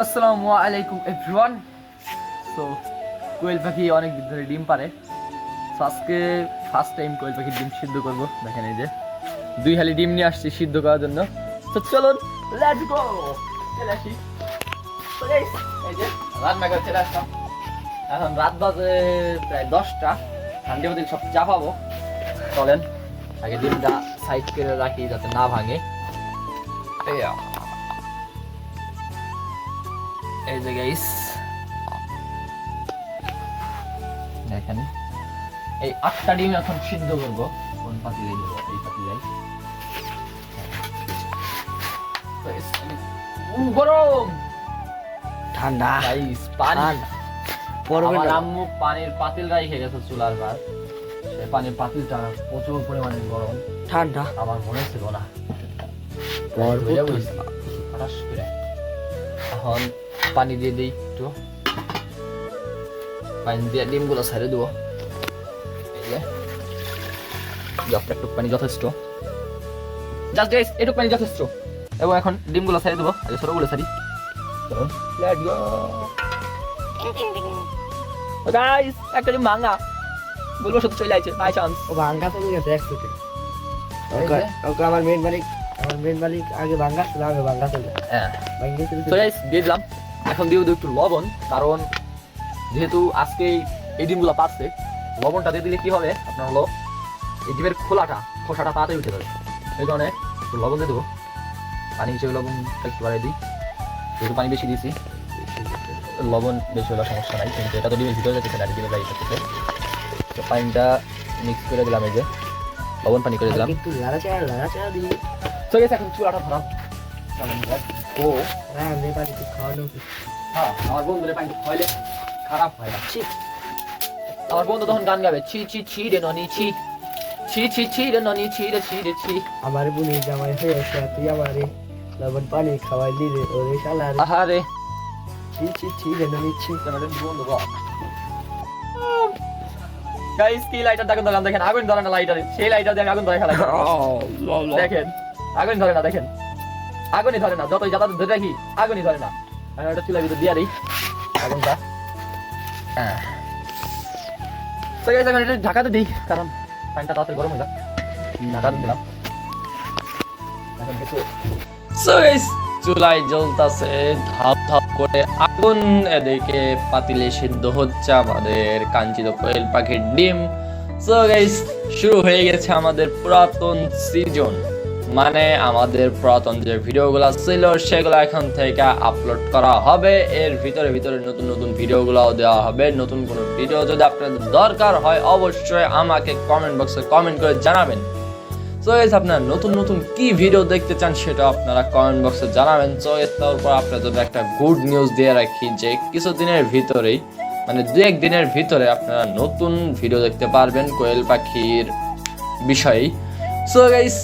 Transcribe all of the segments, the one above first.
আসসালামু আলাইকুম everyone so কোয়েল পাখি অনেক দিন ধরে ডিম পারে সো আজকে ফার্স্ট টাইম কোয়েল পাখির ডিম সিদ্ধ করব। দেখেন এই যে, দুই হালি ডিম নিয়ে আসছি সিদ্ধ করার জন্য। তো চলুন লেটস গো চলে আসি। এখন রাত বাজে প্রায় দশটা। ঠান্ডি মধ্যে সব চাপাবো চলেন, আগে ডিমটা সাইড করে রাখি যাতে না ভাঙে। এই যে গাইস দেখেন এই আটটা ডিম এখন সিদ্ধ করব। কোন দেবো? এই গরম! ঠান্ডা। গাইস পানি। পড়বে আমার না। আম্মু পানির পাতিল রাইখে গেছে চুলার ভাত সে পানির পাতিলটা প্রচুর পরিমাণে গরম। ঠান্ডা। আমার মনে ছিল না। পড়বে হঠাৎ করে। এখন পানি দিয়ে দিই একটু পানি দিয়ে ডিমগুলো ছেড়ে দেবো এই যে জাস্ট একটু পানি যথেষ্ট জাস্ট গাইস এটুকু পানি যথেষ্ট এবং এখন ডিমগুলো ছেড়ে দেবো আগে লেটস গো গাইস একটা ডিম ভাঙা বলব সত্যি চলে যাচ্ছে বাই চান্স ও ভাঙ্গা তো গেছে একসাথে ওকে আমার মেন মালিক আমার মেন মালিক আগে ভাঙ্গা ছিল আগে ভাঙ্গা চলে হ্যাঁ। তো গাইস দিয়ে দিলাম এখন দিয়ে দেবো একটু লবণ কারণ যেহেতু আজকে এই ডিমগুলো পাচ্ছে লবণটা দিয়ে দিলে কি হবে? আপনার হলো এই ডিমের খোলাটা খোসাটা তাড়াতাড়ি উঠে যাবে। এই কারণে একটু লবণ দিয়ে দেবো। পানি হিসেবে লবণটা একটু বাড়িয়ে দিই। যেহেতু পানি বেশি দিয়েছি লবণ বেশি হলে সমস্যা নাই কিন্তু এটা তো ডিমের ভিতরে যাচ্ছে না ডিমের বাইরে যাচ্ছে তো পানিটা মিক্স করে দিলাম এই যে। লবণ পানি করে দিলাম। একটু দিই তো গেছে এখন চুলাটা ধরাম ও। হ্যাঁ মেয়ে পানি তো খাওয়ানো। হ্যাঁ আমার বন্ধুরে পানি খাইলে খারাপ হয় ছি। আমার বন্ধু তখন গান গাবে। ছি ছি ছি রে ননি ছি। ছি ছি ছি রে ননি ছি রে ছি রে ছি। আমার বোনের জামাই হয়েছে আর তুই আমারে লবণ পানি খাওয়াই দিলে ওরে শালা রে আহারে ছি ছি ছি রে নিচ্ছি তোমাদের বন্ধু বাবা গাইস কি লাইটার দেখেন ধরলাম দেখেন আগুন ধরে না লাইটারে সেই লাইটার দিয়ে আমি আগুন ধরে খেলা দেখেন আগুন ধরে না দেখেন। আগুনই ধরে না যতই যাতায়াত ধরে রাখি আগুনই ধরে না। আমি ওটা চুলার ভিতর দিয়ে দিই। আগুনটা তো গাইস আমি এটা ঢাকাতে দিই কারণ পানিটা তাড়াতাড়ি গরম হয়ে যাক। ঢাকাতে দিলাম। এখন কিছু চুলাই জ্বলতাছে, ধাপ ধাপ করে আগুন। এদিকে পাতিলে সিদ্ধ হচ্ছে আমাদের কাঞ্চিত কোয়েল পাখির ডিম। সো গাইস শুরু হয়ে গেছে আমাদের পুরাতন সিজন মানে আমাদের পুরাতন যে ভিডিওগুলো ছিল, সেগুলো এখন থেকে আপলোড করা হবে। এর ভিতরে ভিতরে নতুন নতুন ভিডিওগুলোও দেওয়া হবে। নতুন কোনো ভিডিও যদি আপনাদের দরকার হয়, অবশ্যই আমাকে কমেন্ট বক্সে কমেন্ট করে জানাবেন। সো আপনারা নতুন নতুন কি ভিডিও দেখতে চান সেটা আপনারা কমেন্ট বক্সে জানাবেন। সো তারপর আপনাদের একটা গুড নিউজ দিয়ে রাখি যে কিছুদিনের ভিতরেই মানে দু এক দিনের ভিতরে আপনারা নতুন ভিডিও দেখতে পারবেন কোয়েল পাখির বিষয়ে সো গাইস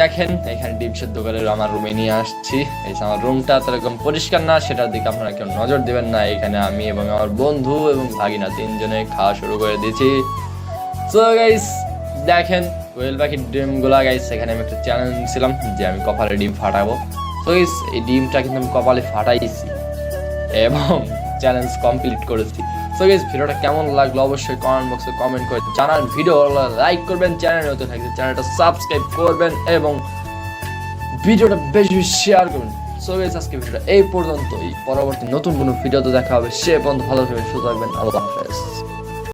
দেখেন, এখানে ডিম সেদ্ধ করে আমার রুমে নিয়ে আসছি। এই যে আমার রুমটা এরকম পরিষ্কার না, সেটার দিকে আপনারা কেউ নজর দেবেন না। এখানে আমি এবং আমার বন্ধু এবং ভাগিনা তিনজনে খাওয়া শুরু করে দিয়েছি। সো গাইস দেখেন কোয়েল পাখির ডিমগুলা গাইস সেখানে আমি একটা চ্যালেঞ্জ ছিলাম যে আমি কপালে ডিম ফাটাবো। তো এই ডিমটা কিন্তু আমি কপালে ফাটাইছি এবং চ্যালেঞ্জ কমপ্লিট করেছি। সো গাইস ভিডিওটা কেমন লাগল অবশ্যই কমেন্ট বক্সে কমেন্ট করে জানান। ভিডিও লাইক করবেন চ্যানেল নতুন থাকলে চ্যানেলটা সাবস্ক্রাইব করবেন এবং ভিডিওটা বেশি বেশি শেয়ার করবেন। সো গাইস আজকে ভিডিওটা এই পর্যন্তই। পরবর্তী নতুন কোনো ভিডিওতে দেখা হবে। সে পর্যন্ত ভালো থাকবেন, সুস্থ থাকবেন। আল্লাহ হাফেজ।